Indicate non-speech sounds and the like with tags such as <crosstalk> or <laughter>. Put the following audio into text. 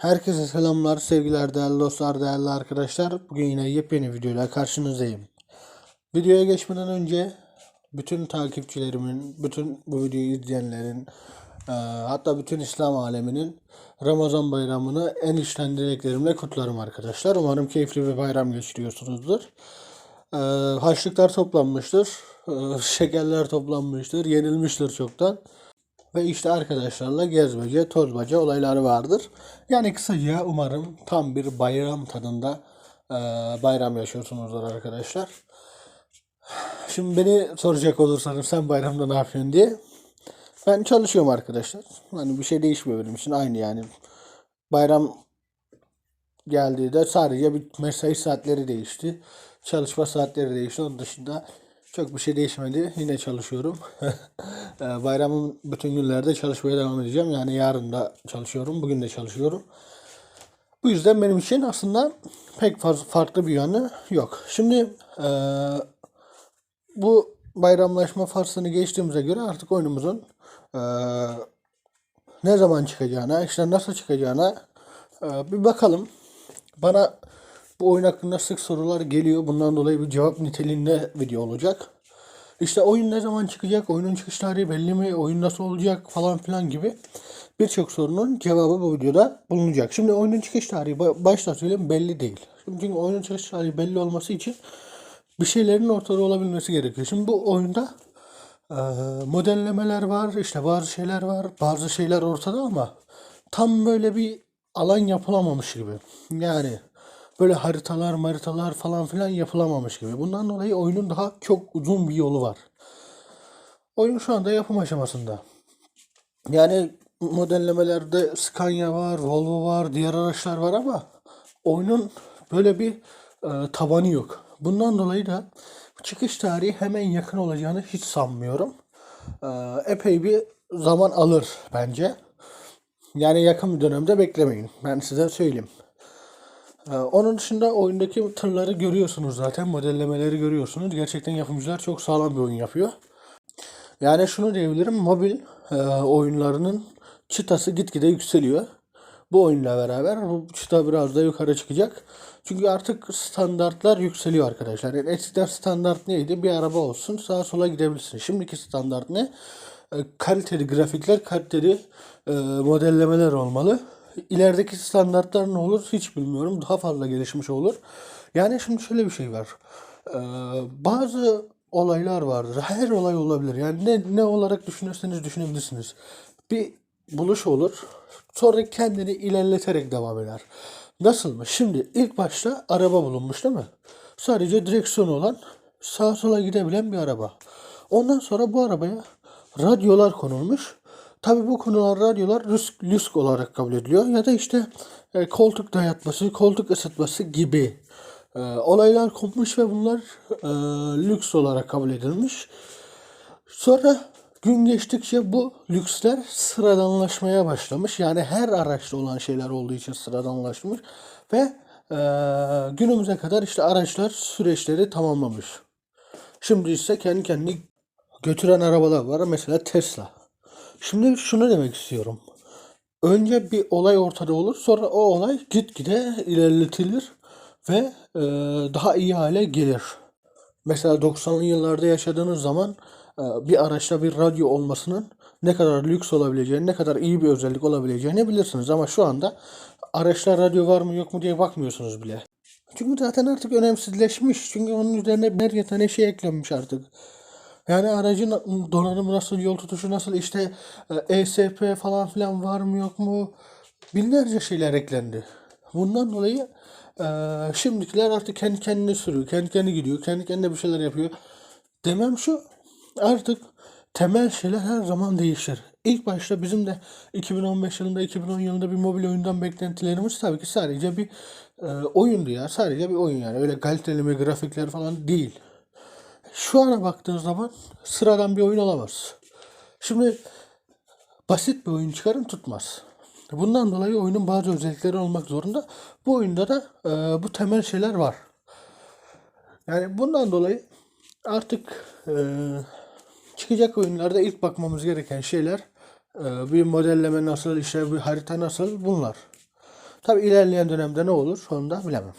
Herkese selamlar, sevgiler, değerli dostlar, değerli arkadaşlar. Bugün yine yepyeni videoyla karşınızdayım. Videoya geçmeden önce bütün takipçilerimin, bütün bu videoyu izleyenlerin, e, hatta bütün İslam aleminin Ramazan bayramını en içten dileklerimle kutlarım arkadaşlar. Umarım keyifli bir bayram geçiriyorsunuzdur. E, Harçlıklar toplanmıştır, e, <laughs> şekerler toplanmıştır, yenilmiştir çoktan. Ve işte arkadaşlarla gezmece, tozmaca olayları vardır. Yani kısaca umarım tam bir bayram tadında e, bayram yaşıyorsunuzdur arkadaşlar. Şimdi beni soracak olursanız sen bayramda ne yapıyorsun diye. Ben çalışıyorum arkadaşlar. Hani bir şey değişmiyor benim için aynı yani. Bayram geldiği de sadece bir mesai saatleri değişti. Çalışma saatleri değişti. Onun dışında çok bir şey değişmedi. Yine çalışıyorum. <laughs> Ee, Bayramın bütün günlerde çalışmaya devam edeceğim. Yani yarın da çalışıyorum. Bugün de çalışıyorum. Bu yüzden benim için aslında pek fazla farklı bir yanı yok. Şimdi eee, bu bayramlaşma faslını geçtiğimize göre artık oyunumuzun eee, ne zaman çıkacağına, işte nasıl çıkacağına eee, bir bakalım. Bana bu oyun hakkında sık sorular geliyor. Bundan dolayı bir cevap niteliğinde video olacak. İşte oyun ne zaman çıkacak, oyunun çıkış tarihi belli mi, oyun nasıl olacak falan filan gibi birçok sorunun cevabı bu videoda bulunacak. Şimdi oyunun çıkış tarihi ba- başta söyleyeyim belli değil. Şimdi çünkü oyunun çıkış tarihi belli olması için bir şeylerin ortada olabilmesi gerekiyor. Şimdi bu oyunda eee, modellemeler var, işte bazı şeyler var, bazı şeyler ortada ama tam böyle bir alan yapılamamış gibi. Yani böyle haritalar, maritalar falan filan yapılamamış gibi. Bundan dolayı oyunun daha çok uzun bir yolu var. Oyun şu anda yapım aşamasında. Yani modellemelerde Scania var, Volvo var, diğer araçlar var ama oyunun böyle bir e, tabanı yok. Bundan dolayı da çıkış tarihi hemen yakın olacağını hiç sanmıyorum. E, epey bir zaman alır bence. Yani yakın bir dönemde beklemeyin. Ben size söyleyeyim. Ee, Onun dışında oyundaki tırları görüyorsunuz zaten. Modellemeleri görüyorsunuz. Gerçekten yapımcılar çok sağlam bir oyun yapıyor. Yani şunu diyebilirim. Mobil e, oyunlarının çıtası gitgide yükseliyor. Bu oyunla beraber bu çıta biraz da yukarı çıkacak. Çünkü artık standartlar yükseliyor arkadaşlar. Yani eskiden standart neydi? Bir araba olsun sağa sola gidebilirsin. Şimdiki standart ne? E, kaliteli grafikler, kaliteli e, modellemeler olmalı. İlerideki standartlar ne olur hiç bilmiyorum. Daha fazla gelişmiş olur. Yani şimdi şöyle bir şey var. Ee, bazı olaylar vardır. Her olay olabilir. Yani ne, ne olarak düşünürseniz düşünebilirsiniz. Bir buluş olur. Sonra kendini ilerleterek devam eder. Nasıl mı? Şimdi ilk başta araba bulunmuş değil mi? Sadece direksiyonu olan sağa sola gidebilen bir araba. Ondan sonra bu arabaya radyolar konulmuş. Tabii bu konular radyolar lüsk, lüsk olarak kabul ediliyor. Ya da işte e, koltuk dayatması, koltuk ısıtması gibi e, olaylar kopmuş ve bunlar e, lüks olarak kabul edilmiş. Sonra gün geçtikçe bu lüksler sıradanlaşmaya başlamış. Yani her araçta olan şeyler olduğu için sıradanlaşmış. Ve e, günümüze kadar işte araçlar süreçleri tamamlamış. Şimdi ise kendi kendini götüren arabalar var. Mesela Tesla. Şimdi şunu demek istiyorum. Önce bir olay ortada olur, sonra o olay gitgide ilerletilir ve e, daha iyi hale gelir. Mesela 90'lı yıllarda yaşadığınız zaman e, bir araçta bir radyo olmasının ne kadar lüks olabileceğini, ne kadar iyi bir özellik olabileceğini bilirsiniz. Ama şu anda araçta radyo var mı yok mu diye bakmıyorsunuz bile. Çünkü zaten artık önemsizleşmiş. Çünkü onun üzerine binlerce tane şey eklenmiş artık. Yani aracın donanımı nasıl, yol tutuşu nasıl, işte e, ESP falan filan var mı yok mu? Binlerce şeyler eklendi. Bundan dolayı e, şimdikiler artık kendi kendine sürüyor, kendi kendine gidiyor, kendi kendine bir şeyler yapıyor. Demem şu, artık temel şeyler her zaman değişir. İlk başta bizim de 2015 yılında, 2010 yılında bir mobil oyundan beklentilerimiz tabii ki sadece bir e, oyundu ya. Sadece bir oyun yani. Öyle kaliteli mi grafikler falan değil. Şu ana baktığınız zaman sıradan bir oyun olamaz. Şimdi basit bir oyun çıkarın tutmaz. Bundan dolayı oyunun bazı özellikleri olmak zorunda. Bu oyunda da e, bu temel şeyler var. Yani bundan dolayı artık e, çıkacak oyunlarda ilk bakmamız gereken şeyler e, bir modelleme nasıl, işte bir harita nasıl bunlar. Tabi ilerleyen dönemde ne olur onu da bilemem.